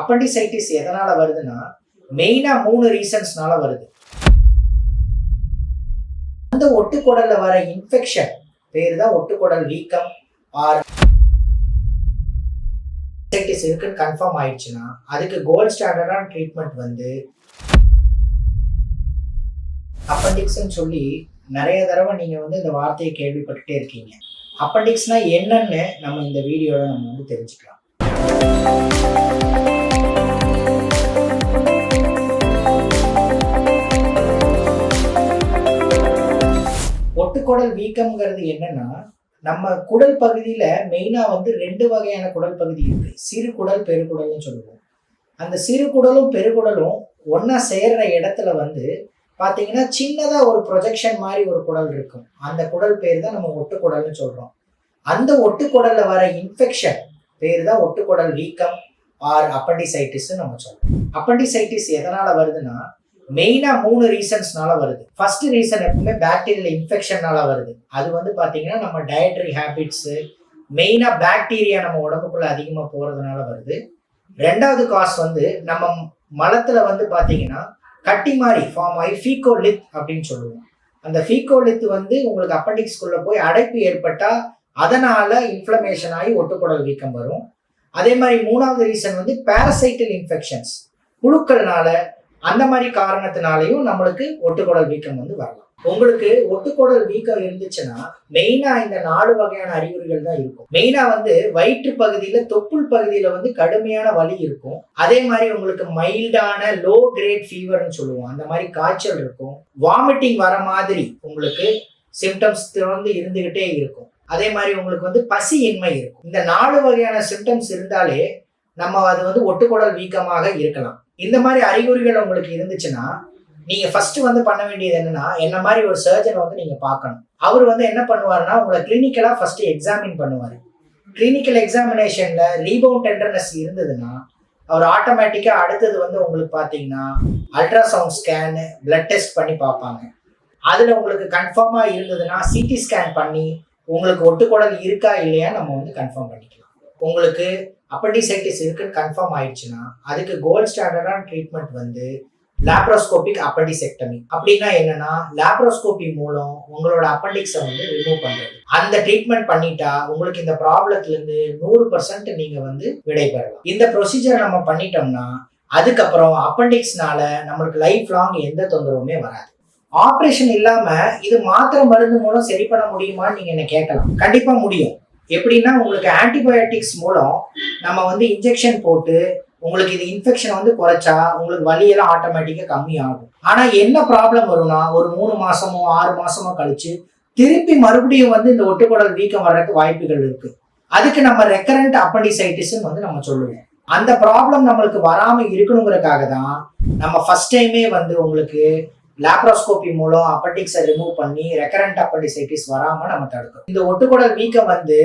Appendicitis எதனால வருதுன்னா மெயினா மூணு ரீசன்ஸ்னால வருது. அந்த ஒட்டுக்குடல்ல வர இன்ஃபெக்ஷன் பேர் தான் ஒட்டுக்குடல் வீக்கம் ஆர் appendicitis இருக்குன்னு கன்ஃபார்ம் ஆயிடுச்சுன்னா அதுக்கு கோல்ட் ஸ்டாண்டர்டான ட்ரீட்மெண்ட் வந்து அப்பண்டிக்ஸ்ன்னு சொல்லி நிறைய தடவை நீங்கள் வந்து இந்த வார்த்தையை கேள்விப்பட்டுட்டே இருக்கீங்க. அப்பண்டிக்ஸ்னால் என்னன்னு நம்ம இந்த வீடியோவில் நம்ம வந்து தெரிஞ்சுக்கலாம். ஒட்டுக்குடல் வீக்கம்ங்கிறது என்னன்னா நம்ம குடல் பகுதியில மெயினா வந்து ரெண்டு வகையான குடல் பகுதி இருக்கு. சிறு குடல் பெருக்குடல்னு சொல்லுவோம். அந்த சிறு குடலும் பெருக்குடலும் ஒன்னா சேர்ற இடத்துல வந்து பாத்தீங்கன்னா சின்னதா ஒரு ப்ரொஜெக்ஷன் மாதிரி ஒரு குடல் இருக்கும். அந்த குடல் பேர் தான் நம்ம ஒட்டுக்குடல்னு சொல்றோம். அந்த ஒட்டுக்குடல்ல வர இன்ஃபெக்ஷன் பேர் தான் ஒட்டுக்குடல் வீக்கம் ஆர் அப்பண்டிசைட்டிஸ் நம்ம சொல்றோம். அப்பண்டிசைட்டிஸ் எதனால வருதுன்னா மெயினா மூணு ரீசன்ஸ்னால வருது. ஃபர்ஸ்ட் ரீசன் எப்பவுமே பாக்டீரியல் இன்ஃபெக்ஷன்னால வருது. அது வந்து பாத்தீங்கன்னா நம்ம டயட்ரி ஹேபிட்ஸ் மெயினா பாக்டீரியா நம்ம உடம்புக்குள்ள அதிகமா போறதுனால வருது. ரெண்டாவது காஸ் வந்து நம்ம மலத்துல வந்து பாத்தீங்கன்னா கட்டி மாதிரி ஃபார்ம் ஆகி ஃபீகோலித் அப்படின்னு சொல்லுவோம். அந்த ஃபீகோலித் வந்து உங்களுக்கு அப்பண்டிக்ஸ்குள்ள போய் அடைப்பு ஏற்பட்டா அதனால இன்ஃப்ளமேஷன் ஆகி ஒட்டுக்குடல் வீக்கம் வரும். அதே மாதிரி மூணாவது ரீசன் வந்து பேரசைட்டல் இன்ஃபெக்ஷன்ஸ் புழுக்கள்னால அந்த மாதிரி காரணத்தினாலையும் நம்மளுக்கு ஒட்டுக்குடல் வீக்கம் வந்து வரலாம். உங்களுக்கு ஒட்டுக்குடல் வீக்கம் இருந்துச்சுன்னா மெயினா இந்த நாலு வகையான அறிகுறிகள் தான் இருக்கும். மெயினா வந்து வயிற்று பகுதியில தொப்புள் பகுதியில வந்து கடுமையான வலி இருக்கும். அதே மாதிரி உங்களுக்கு மைல்டான லோ கிரேட் ஃபீவர்னு சொல்லுவோம். அந்த மாதிரி காய்ச்சல் இருக்கும். வாமிட்டிங் வர மாதிரி உங்களுக்கு சிம்டம்ஸ் தொடர்ந்து இருந்துகிட்டே இருக்கும். அதே மாதிரி உங்களுக்கு வந்து பசி இன்மை இருக்கும். இந்த நாலு வகையான சிம்டம்ஸ் இருந்தாலே நம்ம அது வந்து ஒட்டுக்குடல் வீக்கமாக இருக்கலாம். இந்த மாதிரி அறிகுறிகள் உங்களுக்கு இருந்துச்சுன்னா நீங்க ஃபர்ஸ்ட் வந்து பண்ண வேண்டியது என்னன்னா என்ன மாதிரி ஒரு சர்ஜனை வந்து நீங்க பார்க்கணும். அவர் வந்து என்ன பண்ணுவாருன்னா உங்களை கிளினிக்கலா ஃபர்ஸ்ட் எக்ஸாமின் பண்ணுவாரு. கிளினிக்கல் எக்ஸாமினேஷன்ல ரீபவுண்ட் டெண்டர்னஸ் இருந்ததுன்னா அவர் ஆட்டோமேட்டிக்கா அடுத்தது வந்து உங்களுக்கு பாத்தீங்கன்னா அல்ட்ராசவுண்ட் ஸ்கேனு பிளட் டெஸ்ட் பண்ணி பார்ப்பாங்க. அதுல உங்களுக்கு கன்ஃபார்மா இருந்ததுன்னா சிடி ஸ்கேன் பண்ணி உங்களுக்கு ஒட்டுக்குடல் இருக்கா இல்லையா நம்ம வந்து கன்ஃபார்ம் பண்ணிக்கலாம். உங்களுக்கு அப்பண்டிசைட்டிஸ் இருக்குன்னு கன்ஃபார்ம் ஆயிடுச்சுன்னா அதுக்கு கோல்ட் ஸ்டாண்டர்டான ட்ரீட்மெண்ட் வந்து லாப்ரோஸ்கோபிக் அப்பண்டிசெக்டமி அப்படின்னா என்னன்னா லாப்ரோஸ்கோபி மூலம் உங்களோட அப்பண்டிக்ஸை வந்து ரிமூவ் பண்றது. அந்த ட்ரீட்மெண்ட் பண்ணிட்டா உங்களுக்கு இந்த ப்ராப்ளத்துல இருந்து நூறு பர்சன்ட் நீங்க வந்து விடைபெறலாம் இந்த ப்ரொசீஜர் நம்ம பண்ணிட்டோம்னா அதுக்கப்புறம் அப்பண்டிக்ஸ்னால நம்மளுக்கு லைஃப் லாங் எந்த தொந்தரவுமே வராது. ஆப்ரேஷன் இல்லாம இது மாத்திரை மருந்து மூலம் சரி பண்ண முடியுமான்னு நீங்க என்ன கேட்கலாம்? கண்டிப்பா முடியும். எப்படின்னா உங்களுக்கு ஆன்டிபயோட்டிக்ஸ் மூலம் நம்ம வந்து இன்ஜெக்ஷன் போட்டு உங்களுக்கு இது இன்ஃபெக்ஷன் வந்து குறைச்சா உங்களுக்கு வலியெல்லாம் ஆட்டோமேட்டிக்காக கம்மி ஆகும் ஆனால் என்ன ப்ராப்ளம் வரும்னா ஒரு மூணு மாசமோ ஆறு மாசமோ கழிச்சு திருப்பி மறுபடியும் வந்து இந்த ஒட்டுக்குடல் வீக்கம் வர்றதுக்கு வாய்ப்புகள் இருக்கு. அதுக்கு நம்ம ரெக்கரண்ட் அப்பண்டிசைட்டிஸ்ன்னு வந்து நம்ம சொல்லுவோம். அந்த ப்ராப்ளம் நம்மளுக்கு வராமல் இருக்கணுங்கிறதுக்காக தான் நம்ம ஃபர்ஸ்ட் டைமே வந்து உங்களுக்கு லாப்ரோஸ்கோபி மூலம் அப்பண்டிக்ஸை ரிமூவ் பண்ணி ரெக்கரண்ட் அப்பண்டிசைட்டிஸ் வராமல் நம்ம தடுக்கணும். இந்த ஒட்டுக்குடல் வீக்கம் வந்து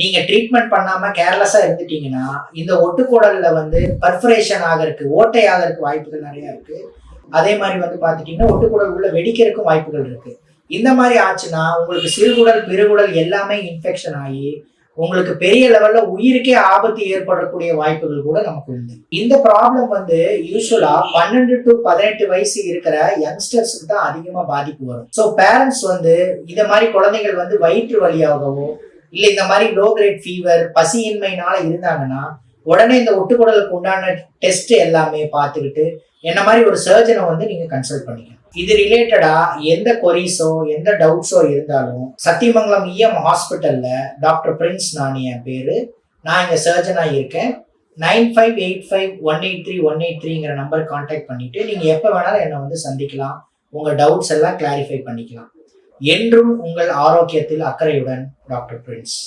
நீங்க ட்ரீட்மெண்ட் பண்ணாம கேர்லெஸ்ஸா இருந்துட்டீங்கன்னா இந்த ஒட்டுக்குடல்ல வந்து பர்ஃபரேஷன் ஆகிறதுக்கு ஓட்டை ஆகிறதுக்கு வாய்ப்புகள் நிறைய இருக்கு. அதே மாதிரி வந்து பாத்துட்டீங்கன்னா ஒட்டுக்குடல் உள்ள வெடிக்கிறதுக்கும் வாய்ப்புகள் இருக்கு. இந்த மாதிரி ஆச்சுன்னா உங்களுக்கு சிறுகுடல் பெருகுடல் எல்லாமே இன்ஃபெக்ஷன் ஆகி உங்களுக்கு பெரிய லெவல்ல உயிருக்கே ஆபத்து ஏற்படக்கூடிய வாய்ப்புகள் கூட நமக்கு உண்டு. இந்த ப்ராப்ளம் வந்து யூஸ்வலா பன்னெண்டு டு பதினெட்டு வயசு இருக்கிற யங்ஸ்டர்ஸுக்கு தான் அதிகமா பாதிப்பு வரும். ஸோ பேரண்ட்ஸ் வந்து இந்த மாதிரி குழந்தைகள் வந்து வயிற்று வழியாகவோ இல்லை இந்த மாதிரி லோ கிரேட் ஃபீவர் பசியின்மைனால இருந்தாங்கன்னா உடனே இந்த ஒட்டுக்குடலுக்கு உண்டான டெஸ்ட் எல்லாமே பார்த்துக்கிட்டு என்ன மாதிரி ஒரு சர்ஜனை வந்து நீங்க கன்சல்ட் பண்ணிக்கலாம் இது ரிலேட்டடா எந்த கொரிஸோ எந்த டவுட்ஸோ இருந்தாலும் சத்தியமங்கலம் இஎம் ஹாஸ்பிட்டல்ல டாக்டர் பிரின்ஸ் நான் என் பேரு. நான் இங்க சர்ஜனா இருக்கேன். Nine five eight five one eight three one eight த்ரீங்கிற number contact பண்ணிட்டு நீங்க எப்போ வேணாலும் என்னை வந்து சந்திக்கலாம். உங்க டவுட்ஸ் எல்லாம் கிளாரிஃபை பண்ணிக்கலாம். என்றும் உங்கள் ஆரோக்கியத்தில் அக்கறையுடன் டாக்டர் பிரின்ஸ்